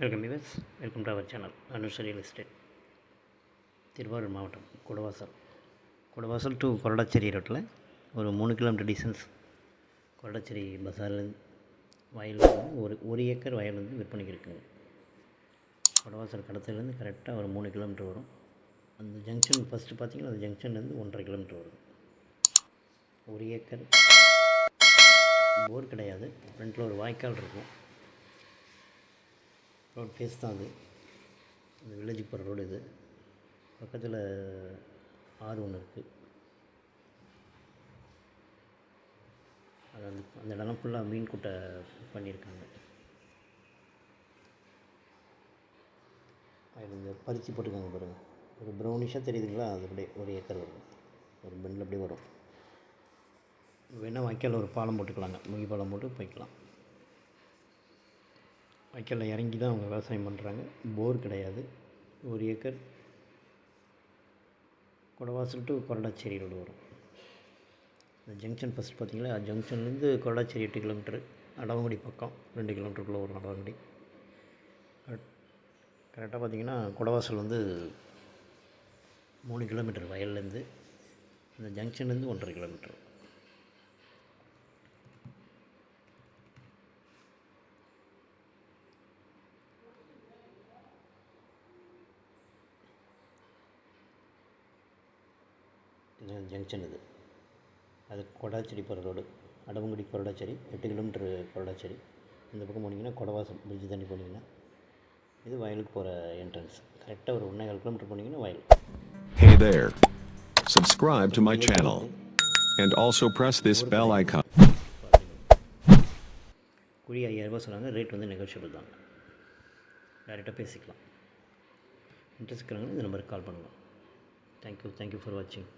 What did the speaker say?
Welcome viewers welcome to our channel Anush real estate. Thiruvarur மாவட்டம் Kudavasal. Kudavasal to Koradacheri ரோட்டில் ஒரு மூணு கிலோமீட்டர் டிஸ்டன்ஸ் கொரடாச்சேரி பஸார்லேருந்து வயல் ஒரு ஒரு ஏக்கர் வயல் வந்து விற்பனைக்கு இருக்குங்க கொடவாசல் கடத்துலேருந்து கரெக்டாக ஒரு மூணு கிலோமீட்டர் வரும். அந்த ஜங்ஷன் ஃபஸ்ட்டு பார்த்தீங்கன்னா அந்த ஜங்ஷன்லேருந்து ஒன்றரை கிலோமீட்டர் வரும். ஒரு ஏக்கர். போர் கிடையாது. ஃப்ரண்ட்டில் ஒரு வாய்க்கால் இருக்கும். ரோட் ஃபேஸ் தான் அது. இந்த வில்லேஜுக்கு போகிற ரோடு இது. பக்கத்தில் ஆறு ஒன்று இருக்குது அது அந்த அந்த இடம்லாம் ஃபுல்லாக மீன் குட்டை பண்ணியிருக்காங்க. அதில் இந்த பறித்து போட்டுருக்காங்க பாருங்கள் ஒரு ப்ரௌனிஷாக தெரியுதுங்களா? அது அப்படியே ஒரு ஏக்கர் வரும். ஒரு பெண்ணில் அப்படியே வரும். வேணால் வாய்க்கால் ஒரு பாலம் போட்டுக்கலாங்க. முகி பாலம் போட்டு போய்க்கலாம். வைக்கல இறங்கி தான் அவங்க விவசாயம் பண்ணுறாங்க போர் கிடையாது. ஒரு acre Kudavasal to Koradacheri road வரும். இந்த ஜங்ஷன் ஃபஸ்ட் பார்த்திங்களா? ஜங்ஷன்லேருந்து கொரடாச்சேரி எட்டு கிலோமீட்டர் அடவங்குடி பக்கம். ரெண்டு கிலோமீட்டருக்குள்ளே வரும் அடவங்குடி. கரெக்டாக பார்த்தீங்கன்னா குடவாசல் வந்து மூணு கிலோமீட்டர் வயல்லேருந்து இந்த ஜங்ஷன்லேருந்து ஒன்றரை கிலோமீட்டர் ஜங்ஷன் இது அது கொடாச்சேரி போகிற ரோடு. அடவங்குடி கொரடாச்சேரி எட்டு கிலோமீட்டர் கொரடாச்சேரி இந்த பக்கம் போனீங்கன்னா கொடவாசல் பிரிட்ஜ் தண்ணி போனீங்கன்னா இது வயலுக்கு போகிற என்ட்ரன்ஸ் கரெக்டாக ஒரு ஒன்றே கால் கிலோமீட்டர் போனீங்கன்னா வயல். Hey there. Subscribe to my channel. And also press this bell icon. குழி ஐயாயிரரூபா சொன்னாங்க ரேட் வந்து நெகோஷியபிள் தான். டேரெக்டாக பேசிக்கலாம். இன்ட்ரெஸ்ட் இருக்கிறவங்க இந்த நம்பருக்கு கால் பண்ணுங்கள் தேங்க்யூ தேங்க்யூ ஃபார் வாட்சிங்